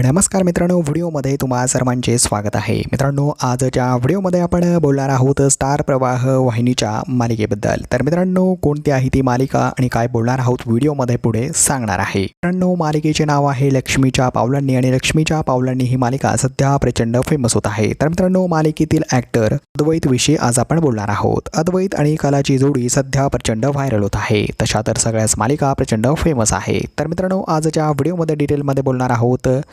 नमस्कार मित्रांनो व्हिडिओमध्ये तुम्हा सर्वांचे स्वागत आहे. मित्रांनो आजच्या व्हिडिओमध्ये आपण बोलणार आहोत स्टार प्रवाह वाहिनीच्या मालिकेबद्दल. तर मित्रांनो कोणती आहे ती मालिका आणि काय बोलणार आहोत व्हिडिओमध्ये पुढे सांगणार आहे. मित्रांनो मालिकेचे नाव आहे लक्ष्मीच्या पावलांनी आणि लक्ष्मीच्या पावलांनी ही मालिका सध्या प्रचंड फेमस होत आहे. तर मित्रांनो मालिकेतील ऍक्टर अद्वैत विषयी आज आपण बोलणार आहोत. अद्वैत आणि कलाची जोडी सध्या प्रचंड व्हायरल होत आहे. तशा तर सगळ्याच मालिका प्रचंड फेमस आहे. तर मित्रांनो आजच्या व्हिडिओमध्ये डिटेलमध्ये बोलणार आहोत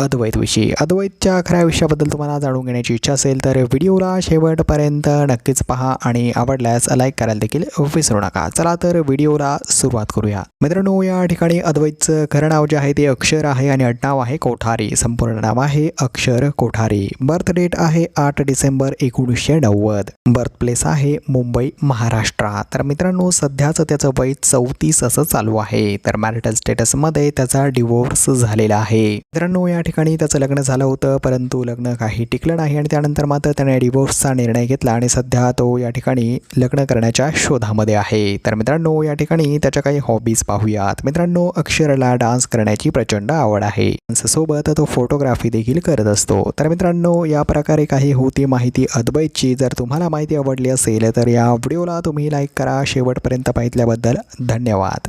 अद्वैत विषयी. अद्वैतच्या खऱ्या विषयाबद्दल तुम्हाला जाणून घेण्याची इच्छा असेल तर व्हिडिओला शेवटपर्यंत नक्कीच पहा आणि आवडल्यास लाईक करायला देखील विसरू नका. चला तर व्हिडिओला सुरुवात करूया. मित्रांनो या ठिकाणी अद्वैतचं खरं नाव जे आहे ते अक्षर आहे आणि आडनाव आहे कोठारी. संपूर्ण नाव आहे अक्षर कोठारी. बर्थ डेट आहे आठ डिसेंबर एकोणीसशे नव्वद. बर्थ प्लेस आहे मुंबई महाराष्ट्र. तर मित्रांनो सध्याचं त्याचं वय चौतीस असं चालू आहे. तर मॅरिटल स्टेटसमध्ये त्याचा डिवोर्स झालेला आहे. मित्रांनो या ठिकाणी त्याचं लग्न झालं होतं परंतु लग्न काही टिकलं नाही आणि त्यानंतर मात्र त्याने डिवोर्सचा निर्णय घेतला आणि सध्या तो या ठिकाणी लग्न करण्याच्या शोधामध्ये आहे. तर मित्रांनो या ठिकाणी त्याच्या काही हॉबीज पाहूयात. मित्रांनो अक्षरला डान्स करण्याची प्रचंड आवड आहे. सोबत तो फोटोग्राफी देखील करत असतो. तर मित्रांनो या प्रकारे काही होती माहिती अद्वैतची. जर तुम्हाला माहिती आवडली असेल तर या व्हिडिओला तुम्ही लाईक करा. शेवटपर्यंत पाहिल्याबद्दल धन्यवाद.